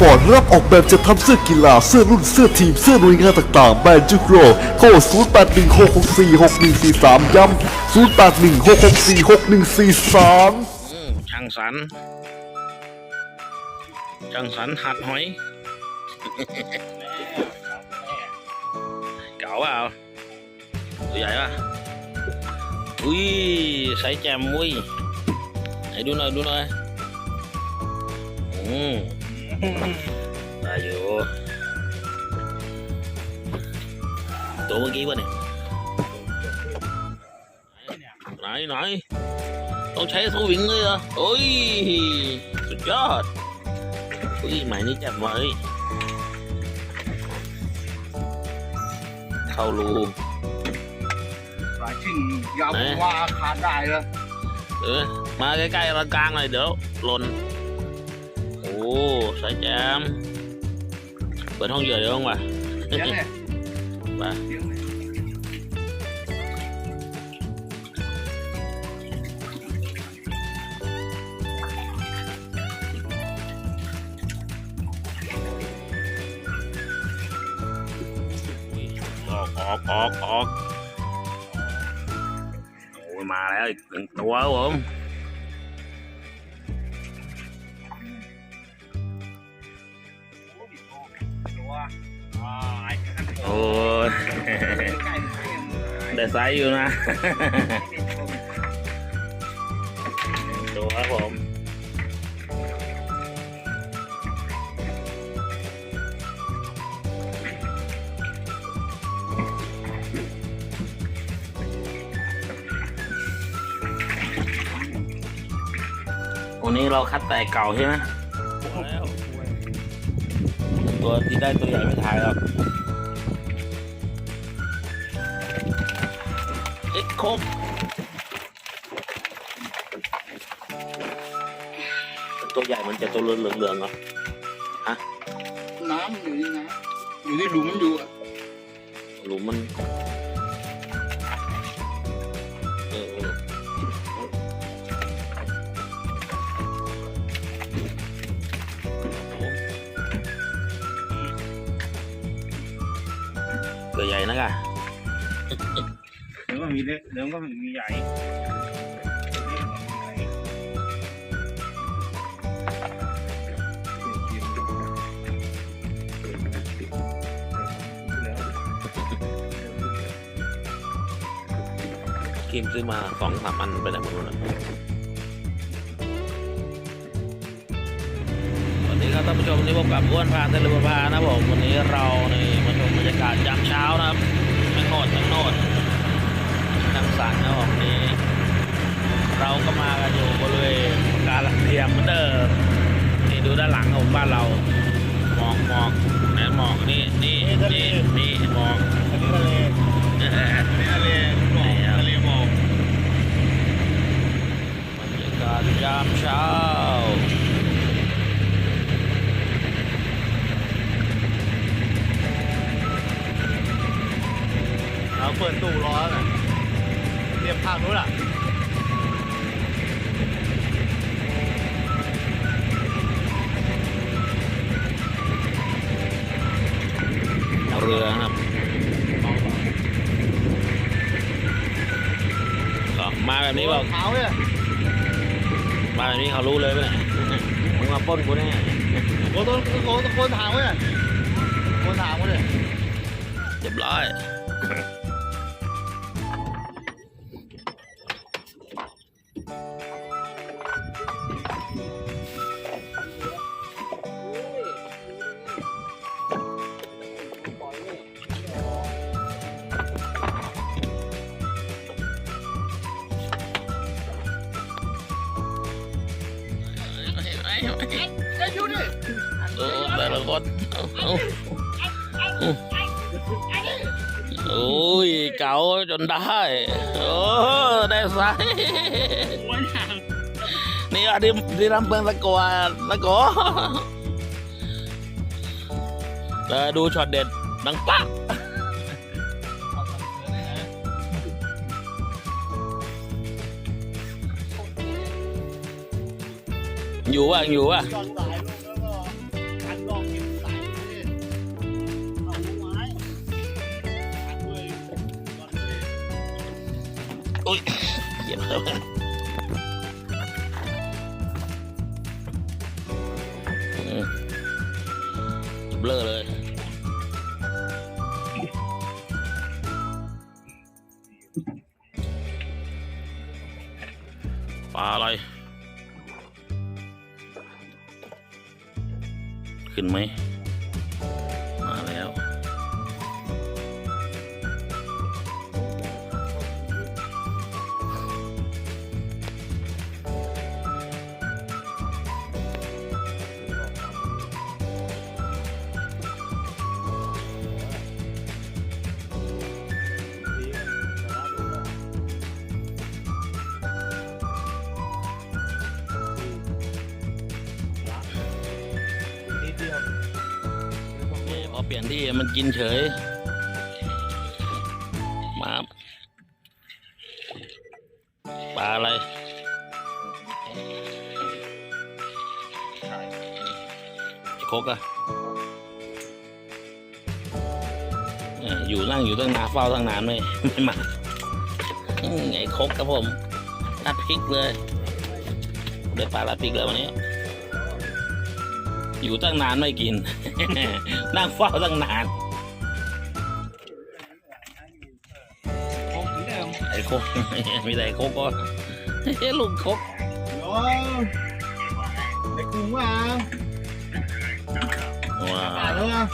ปอร์ตรับออกแบบจะทำเสื้อกีฬาเสื้อรุ่นเสื้อทีมเสื้อหน่วยงานต่างๆแบรนด์จุกโรโทร0816646143 ย้ำ0816646143อืมช่างสรรช่างสรรหัดหอยเก๋าเปล่าตัวใหญ่ป่ะอุ้ยใส่แจมมุ้ยไหนดูหน่อยดูหน่อยอืม ได้อยู่ตัวเมื่อกี้ป่ะเนี่ยไหนไหนต้องใช้สวิงเลยเหรอโอ้ย สุดยอดอุ้ยหมายนี้จับไว้เข้ารูหลายชิ้นยาวไหนว่าขาดได้เลยเออ มาใกล้ๆระกลางหน่อยเดี๋ยวหล่น โอ้สายแจมเปิดห้องเหยื่อเยใกล้ๆใกล้ๆได้ไซส์อยู่นะดูครับผมวันนี้เราคัดแต่เก่าใช่ไหมตัวที่ได้ตัวใหญ่ไม่ถ่ายแล้ว เอ็กโคกตัวใหญ่มันจะตัวเหลืองๆเหรอน้ำอยู่นี่นะอยู่ที่หลุมมันอยู่อะหลุมมันเออเออตัวใหญ่นะกะ เดี๋ยวก็มีเล็กเดี๋ยวก็มีใหญ่คิมซื้อมาสองสามอันไปไหนหมดแล้ววัสดีครับท่านผู้ชมวันนี้พบกับอ้วนพาเทเลบพานะผมวันนี้เรานี่มาชมบรรยากาศยามเช้านะครับไม่โนดไม่โนด ทางสันนะผมนี่เราก็มากันอยู่บริเวณกาลังเทียมเหมือนเดิมนี่ดูด้านหลังของบ้านเราหมอกหมอกไหนหมอกนี่นี่นี่นี่หมอกนี่ทะเลเอออันนี้ทะเลหมอกทะเลหมอกบรรยากาศยามเช้าเราเปิดตู้รอแล้วน่ะ รียมข้างนู้นอะเรือนะครับก็มาแบบนี้บอกเท้าเนี่ยมาแบบนี้เขารู้เลยไหมเนี่ยมึงมาปล้นกูแน่โอ้ต้นโอ้ตะโกนถามเนี่ยโกนถามเขาเนี่ยเรียบร้อย เห็นไหมเห็นไหมไอ้แต่ละคนโอ้ยเก๋าจนได้ โอ้ได้ไซส์นี่อะที่ที่ลำเพิงตะกัวตะกัวแล้วดูช็อตเด็ดดังปัก อยู่ว่ะอยู่ว่ะจอนายลูยี่ยมเลยจยเหยียบเข้ามาอืเบลอเลย ปลาอะไร ขึ้นไหม ลี่ยนที่มันกินเฉย มาปลาอะไรโคกอะอ่ออยู่นั่งอยู่ตั้งนานเฝ้าตั้งนานไม่ไม่มาไงโคกครับผมรัดพริกเลยเดี๋ยวปลารัดพริกเลยวันนี้ อยู่ตั้งนานไม่กิน นั่งเฝ้าตั้งนานคงเหมือนเดิมไอ้โคกมีแต่ไอ้โคกก็เฮ้ยลุงโคกโอ้ไอ้กุ้งว่าว้าอ่านแล้วนะ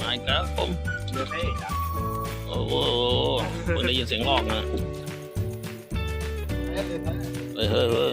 มาอีกแล้วผมเดี๋ยวไปโอ้โหเพิ่งได้ยินเสียงออกนะเฮ้ยเฮ้ย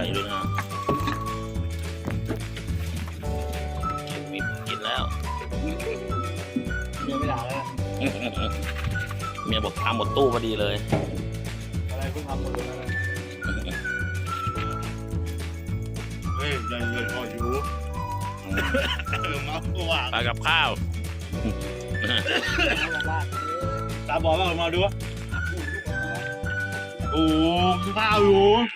าเออตัวใหญ่ด้วยนะมีกินแล้วยังไม่ด่าเลยเมียบอกทำหมดตู้พอดีเลย อะไรเพิ่งทำหมดเลยเฮ้ยยังเงินพออยู่เออมาตัว ปลากับข้าว ตาบอดว่ามาดู โอ้กินข้าวอยู่โอ้ยเต็มหน้ากูเ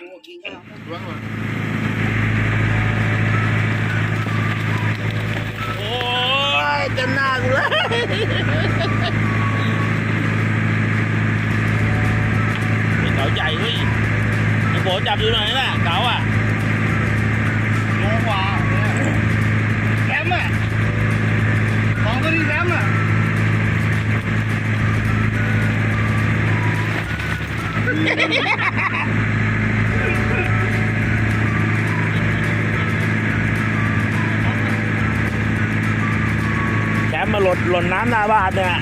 ลย เก๋าใหญ่เว้ยไอ้โบจับดูหน่ มมาหล่นหล่นน้ำหน้าบ้านเนี่ย